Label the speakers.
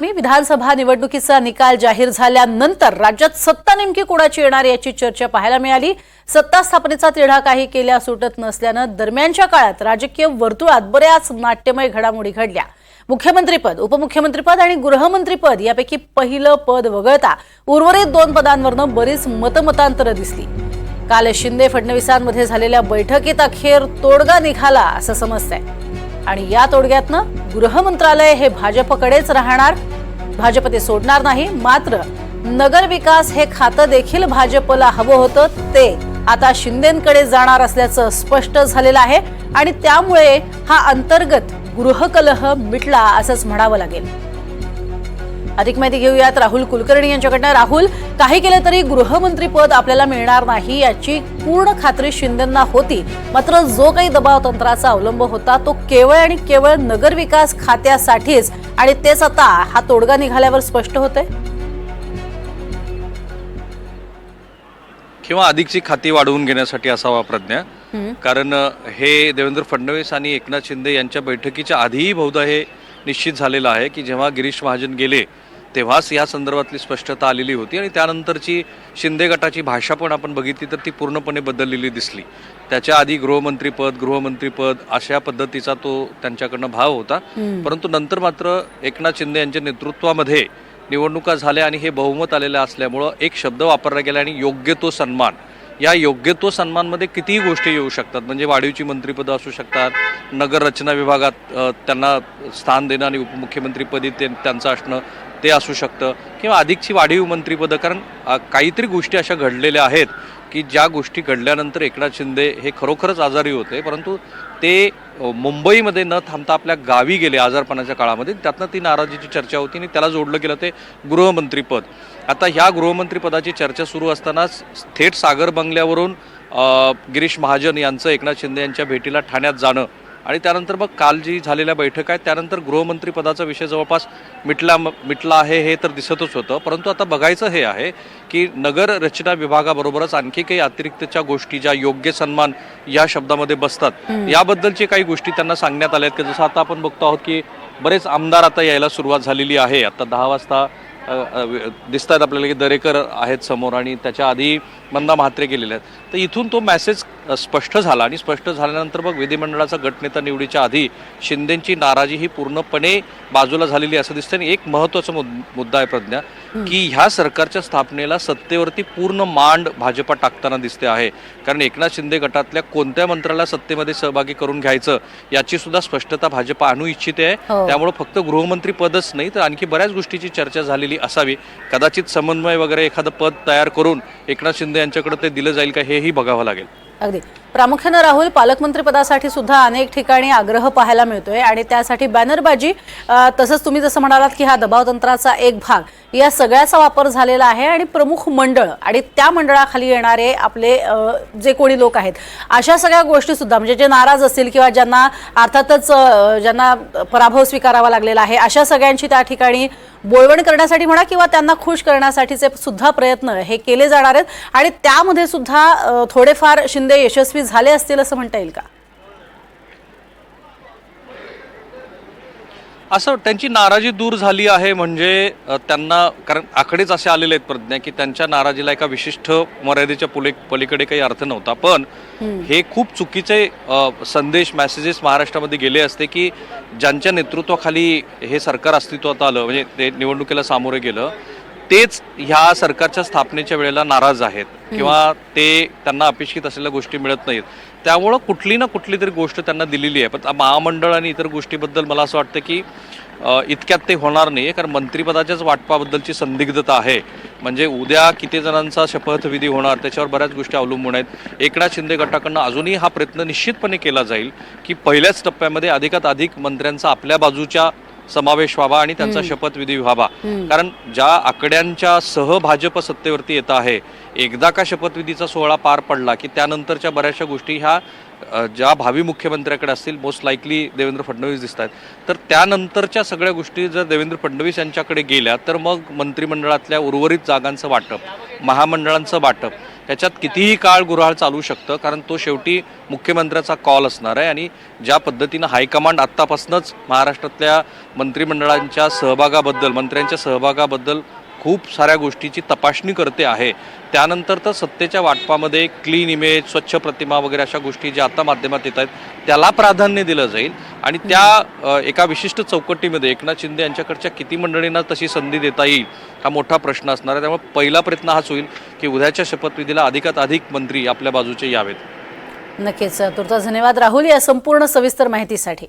Speaker 1: मी विधानसभा निवडणुकीचा निकाल जाहीर झाल्यानंतर राज्यात सत्ता नेमकी कोणाची येणार याची चर्चा पाहायला मिळाली. सत्ता स्थापनेचा तिढा काही केल्या सुटत नसल्यानं दरम्यानच्या काळात राजकीय वर्तुळात बऱ्याच नाट्यमय घडामोडी घडल्या. मुख्यमंत्रीपद उपमुख्यमंत्रीपद आणि गृहमंत्रीपद यापैकी पहिलं पद वगळता उर्वरित दोन पदांवरनं बरीच मतमतांतरं दिसली. काल शिंदे फडणवीसांमध्ये झालेल्या बैठकीत अखेर तोडगा निघाला असं समजतंय. आणि या तोडग्यातनं गृहमंत्रालय हे भाजपकडेच राहणार. भाजप ते सोडणार नाही मात्र नगर विकास हे खातं देखील भाजपला हवं होतं ते आता शिंदेकडे जाणार असल्याचं स्पष्ट झालेलं आहे आणि त्यामुळे हा अंतर्गत गृहकलह मिटला असंच म्हणावं लागेल. अधिक माहिती घेऊयात. राहुल कुलकर्णी यांच्याकडनं. राहुल काही केलं तरी गृहमंत्री पद आपल्याला मिळणार नाही याची पूर्ण खात्री शिंदेना होती. मात्र जो काही दबाव तंत्राचा अवलंब होता तो केवळ आणि केवळ नगरविकास खात्यासाठीच. आणि तेच आता हा तोडगा निघाल्यावर स्पष्ट होतंय.
Speaker 2: किंवा अधिकची खाती वाढवून घेण्यासाठी असावा प्रज्ञा. कारण हे देवेंद्र फडणवीस आणि एकनाथ शिंदे यांच्या बैठकीच्या आधीही बहुधा हे निश्चित झालेलं आहे की जेव्हा गिरीश महाजन गेले तेव्हाच या संदर्भातली स्पष्टता आलेली होती आणि त्यानंतरची शिंदे गटाची भाषा पण आपण बघितली तर ती पूर्णपणे बदललेली दिसली. त्याच्या आधी गृहमंत्रीपद गृहमंत्रीपद अशा पद्धतीचा तो त्यांच्याकडनं भाव होता. परंतु नंतर मात्र एकनाथ शिंदे यांच्या नेतृत्वामध्ये निवडणुका झाल्या आणि हे बहुमत आलेलं असल्यामुळं एक शब्द वापरला गेला आणि योग्य तो सन्मान. या योग्य तो सन्मानमध्ये कितीही गोष्टी येऊ शकतात. म्हणजे वाढीवची मंत्रीपदं असू शकतात नगर रचना विभागात त्यांना स्थान देणं आणि उपमुख्यमंत्रीपदी ते त्यांचं असणं ते असू शकतं. किंवा अधिकची वाढीव मंत्रीपदं कारण काहीतरी गोष्टी अशा घडलेल्या आहेत. की ज्या गोष्टी घडल्यानंतर एकनाथ शिंदे हे खरोखरच आजारी होते परंतु ते मुंबईमध्ये न थांबता आपल्या गावी गेले आजारपणाच्या काळामध्ये. त्यातनं ती नाराजीची चर्चा होती आणि त्याला जोडलं गेलं ते गृहमंत्रीपद. आता ह्या गृहमंत्रीपदाची चर्चा सुरू असतानाच थेट सागर बंगल्यावरून गिरीश महाजन यांचं एकनाथ शिंदे यांच्या भेटीला ठाण्यात जाणं आणि त्यानंतर मग काल जी झालेल्या बैठक आहे त्यानंतर गृहमंत्री पदाचा विषय जवळपास मिटला मिटला आहे हे तर दिसतच होतं. परंतु आता बघायचं हे आहे की नगर रचना विभागाबरोबरच आणखी काही अतिरिक्तच्या गोष्टी ज्या योग्य सन्मान या शब्दामध्ये बसतात याबद्दलची काही गोष्टी त्यांना सांगण्यात आल्या आहेत. की जसं आता आपण बघतो आहोत की बरेच आमदार आता यायला सुरुवात झालेली आहे. आता दहा वाजता दिसत आहेत आपल्याला की दरेकर आहेत समोर आणि त्याच्या आधी मंदा म्हात्रे गेलेले आहेत. तर इथून तो मेसेज स्पष्ट झाला आणि स्पष्ट झाल्यानंतर मग विधिमंडळाचा गटनेता निवडीच्या आधी शिंदेची नाराजी ही पूर्णपणे बाजूला झालेली असं दिसतं आणि एक महत्त्वाचा मुद- मुद्दा आहे प्रज्ञा की ह्या सरकारच्या स्थापनेला सत्तेवरती पूर्ण मांड भाजपा टाकताना दिसते आहे. कारण एकनाथ शिंदे गटातल्या कोणत्या मंत्र्याला सत्तेमध्ये सहभागी करून घ्यायचं याची सुद्धा स्पष्टता भाजपा आणू इच्छिते आहे.
Speaker 1: हो.
Speaker 2: त्यामुळे फक्त गृहमंत्री पदच नाही तर आणखी बऱ्याच गोष्टीची चर्चा झालेली असावी. कदाचित समन्वय वगैरे एखादं पद तयार करून एकनाथ शिंदे यांच्याकडे ते दिलं जाईल का हेही बघावं लागेल.
Speaker 1: अगदी. प्रामुख्यानं राहुल पालकमंत्रीपदासाठी सुद्धा अनेक ठिकाणी आग्रह पाहायला मिळतोय आणि त्यासाठी बॅनरबाजी तसंच तुम्ही जसं म्हणालात की हा दबाव तंत्राचा एक भाग या सगळ्याचा वापर झालेला आहे आणि प्रमुख मंडळ आणि त्या मंडळाखाली येणारे आपले जे कोणी लोक आहेत अशा सगळ्या गोष्टी सुद्धा म्हणजे जे नाराज असतील किंवा ज्यांना अर्थातच ज्यांना पराभव स्वीकारावा लागलेला आहे अशा सगळ्यांची त्या ठिकाणी बोळवण करण्यासाठी म्हणा किंवा त्यांना खुश करण्यासाठीचे सुद्धा प्रयत्न हे केले जाणार आहेत आणि त्यामध्ये सुद्धा थोडेफार शिंदे यशस्वी झाले असतील असं म्हणता येईल का?
Speaker 2: असं त्यांची नाराजी दूर झाली आहे म्हणजे त्यांना कारण आकडेच असे आलेले आहेत प्रज्ञा की त्यांच्या नाराजीला एका विशिष्ट मर्यादेच्या पुले पलीकडे काही अर्थ नव्हता. पण हे खूप चुकीचे संदेश मेसेजेस महाराष्ट्रामध्ये गेले असते की ज्यांच्या नेतृत्वाखाली हे सरकार अस्तित्वात आलं म्हणजे ते निवडणुकीला सामोरे गेलं तेच ह्या सरकारच्या स्थापनेच्या वेळेला नाराज आहेत. किंवा ते त्यांना अपेक्षित असलेल्या गोष्टी मिळत नाहीत. त्यामुळं कुठली ना कुठली तरी गोष्ट त्यांना दिलेली आहे. पण महामंडळ आणि इतर गोष्टीबद्दल मला असं वाटतं की इतक्यात ते होणार नाही कारण मंत्रिपदाच्याच वाटपाबद्दलची संदिग्धता आहे. म्हणजे उद्या किती जणांचा शपथविधी होणार त्याच्यावर बऱ्याच गोष्टी अवलंबून आहेत. एकनाथ शिंदे गटाकडनं अजूनही हा प्रयत्न निश्चितपणे केला जाईल की पहिल्याच टप्प्यामध्ये अधिकात अधिक मंत्र्यांचा आपल्या बाजूच्या समावेश व्हावा आणि त्यांचा शपथविधी व्हावा. कारण ज्या आकड्यांच्या सह भाजप सत्तेवरती येत आहे एकदा का शपथविधीचा सोहळा पार पडला की त्यानंतरच्या बऱ्याचशा गोष्टी ह्या ज्या भावी मुख्यमंत्र्याकडे असतील मोस्ट लाईकली देवेंद्र फडणवीस दिसत आहेत. तर त्यानंतरच्या सगळ्या गोष्टी जर देवेंद्र फडणवीस यांच्याकडे गेल्या तर मग मंत्रिमंडळातल्या उर्वरित जागांचं वाटप महामंडळांचं वाटप त्याच्यात कितीही काळ गुऱ्हाळ चालू शकतं कारण तो शेवटी मुख्यमंत्र्याचा कॉल असणार आहे. आणि ज्या पद्धतीनं हायकमांड आत्तापासूनच महाराष्ट्रातल्या मंत्रिमंडळांच्या सहभागाबद्दल मंत्र्यांच्या सहभागाबद्दल खूप साऱ्या गोष्टीची तपासणी करते आहे. त्यानंतर तर सत्तेच्या वाटपामध्ये क्लीन इमेज स्वच्छ प्रतिमा वगैरे अशा गोष्टी ज्या आता माध्यमात येत आहेत त्याला प्राधान्य दिलं जाईल. आणि त्या एका विशिष्ट चौकटीमध्ये एकनाथ शिंदे यांच्याकडच्या किती मंडळींना तशी संधी देता येईल हा मोठा प्रश्न असणार आहे. त्यामुळे पहिला प्रयत्न हाच होईल की उद्याच्या शपथविधीला अधिकात अधिक मंत्री आपल्या बाजूचे यावेत.
Speaker 1: नक्कीच. तुर्तास धन्यवाद राहुल या संपूर्ण सविस्तर माहितीसाठी.